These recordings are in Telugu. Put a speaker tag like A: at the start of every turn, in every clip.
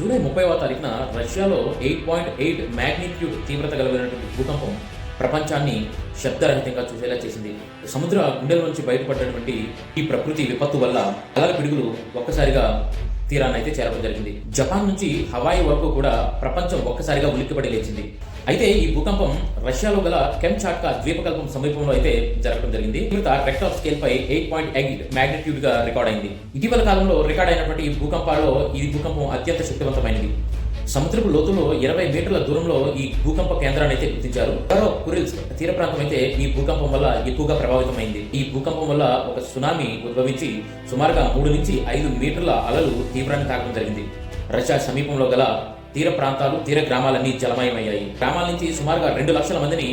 A: జూలై ముప్పైవ తారీఖున రష్యాలో ఎయిట్ పాయింట్ ఎయిట్ మ్యాగ్నిట్యూడ్ తీవ్రత కలిగినటువంటి భూకంపం ప్రపంచాన్ని శబ్దరహితంగా చూసేలా చేసింది. సముద్ర గుండెల నుంచి బయటపడినటువంటి ఈ ప్రకృతి విపత్తు వల్ల అలల పిడుగులు ఒక్కసారిగా తీరాన్ని అయితే చేరడం జరిగింది. జపాన్ నుంచి హవాయి వరకు కూడా ప్రపంచం ఒక్కసారిగా ఉలిక్కిపడి లేచింది. అయితే ఈ భూకంపం రష్యాలో గల కెంచాట్కా ద్వీపకల్పం సమీపంలో అయితే జరగడం జరిగింది. తీవ్రత రెక్టర్ స్కేల్ పై ఎయిట్ పాయింట్ ఎయిట్ మ్యాగ్నిట్యూడ్గా రికార్డ్ అయింది. ఇటీవల కాలంలో రికార్డ్ అయినటువంటి ఈ భూకంపాల్లో ఈ భూకంపం అత్యంత శక్తివంతమైనది. సముద్రపు లోతులో ఇరవై మీటర్ల దూరంలో ఈ భూకంప కేంద్రాన్ని అయితే గుర్తించారు. మరో కురిల్స్ తీర ప్రాంతం అయితే ఈ భూకంపం వల్ల ఎక్కువగా ప్రభావితమైంది. ఈ భూకంపం వల్ల ఒక సునామీ ఉద్భవించి సుమారుగా మూడు నుంచి ఐదు మీటర్ల అలలు తీవ్రాన్ని తాకడం జరిగింది. రష్యా సమీపంలో గల తీర ప్రాంతాలు తీర గ్రామాలన్నీ జలమయమయ్యాయి. గ్రామాల నుంచి సుమారుగా రెండు లక్షల మందిని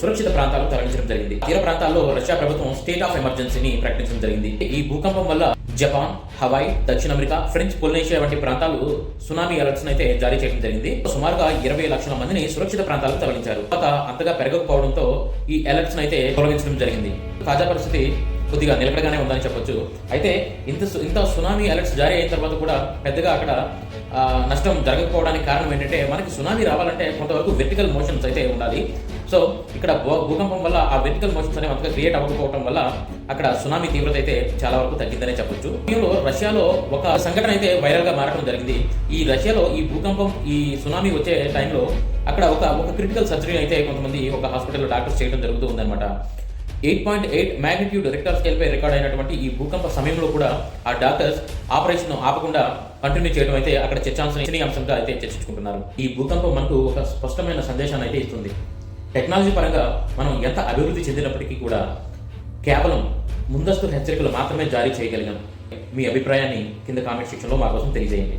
A: సురక్షిత ప్రాంతాలకు తరలించడం జరిగింది. తీర ప్రాంతాల్లో రష్యా ప్రభుత్వం స్టేట్ ఆఫ్ ఎమర్జెన్సీని ప్రకటించడం జరిగింది. ఈ భూకంపం వల్ల జపాన్ హవాయ్ దక్షిణ అమెరికా ఫ్రెంచ్ పొలినేషియా వంటి ప్రాంతాలు సునామీ అలర్ట్స్ అయితే జారీ చేయడం జరిగింది. సుమారుగా ఇరవై లక్షల మందిని సురక్షిత ప్రాంతాలకు తరలించారు. తర్వాత అంతగా పెరగకపోవడంతో ఈ అలర్ట్స్ అయితే తొలగించడం జరిగింది. తాజా పరిస్థితి కొద్దిగా నిలకడగానే ఉందని చెప్పొచ్చు. అయితే ఇంత ఇంత సునామీ అలర్ట్స్ జారీ అయిన తర్వాత కూడా పెద్దగా అక్కడ ఆ, నష్టం జరగకపోవడానికి కారణం ఏంటంటే మనకి సునామీ రావాలంటే కొంతవరకు వెర్టికల్ మోషన్స్ అయితే ఉండాలి. సో ఇక్కడ భూకంపం వల్ల ఆ వెర్టికల్ మోషన్స్ అనేవి అంతగా క్రియేట్ అవ్వకపోవడం వల్ల అక్కడ సునామీ తీవ్రత అయితే చాలా వరకు తగ్గిందనే చెప్పొచ్చు. దీనిలో రష్యాలో ఒక సంఘటన అయితే వైరల్గా మారడం జరిగింది. ఈ రష్యాలో ఈ భూకంపం ఈ సునామీ వచ్చే టైంలో అక్కడ ఒక ఒక క్రిటికల్ సర్జరీ అయితే కొంతమంది ఒక హాస్పిటల్లో డాక్టర్స్ చేయడం జరుగుతూ ఉందన్నమాట. Eight point eight magnitude Richter scale పై రికార్డ్ అయినటువంటి ఈ భూకంప సమయంలో కూడా ఆ డాక్టర్స్ ఆపరేషన్ ఆపకుండా కంటిన్యూ చేయడం అయితే అక్కడ చర్చాంశనీయ అంశంగా అయితే చర్చించుకుంటున్నారు. ఈ భూకంపం మనకు ఒక స్పష్టమైన సందేశాన్ని అయితే ఇస్తుంది. టెక్నాలజీ పరంగా మనం ఎంత అభివృద్ధి చెందినప్పటికీ కూడా కేవలం ముందస్తు హెచ్చరికలు మాత్రమే జారీ చేయగలిగాం. మీ అభిప్రాయాన్ని కింద కామెంట్ సెక్షన్లో మా కోసం తెలియజేయండి.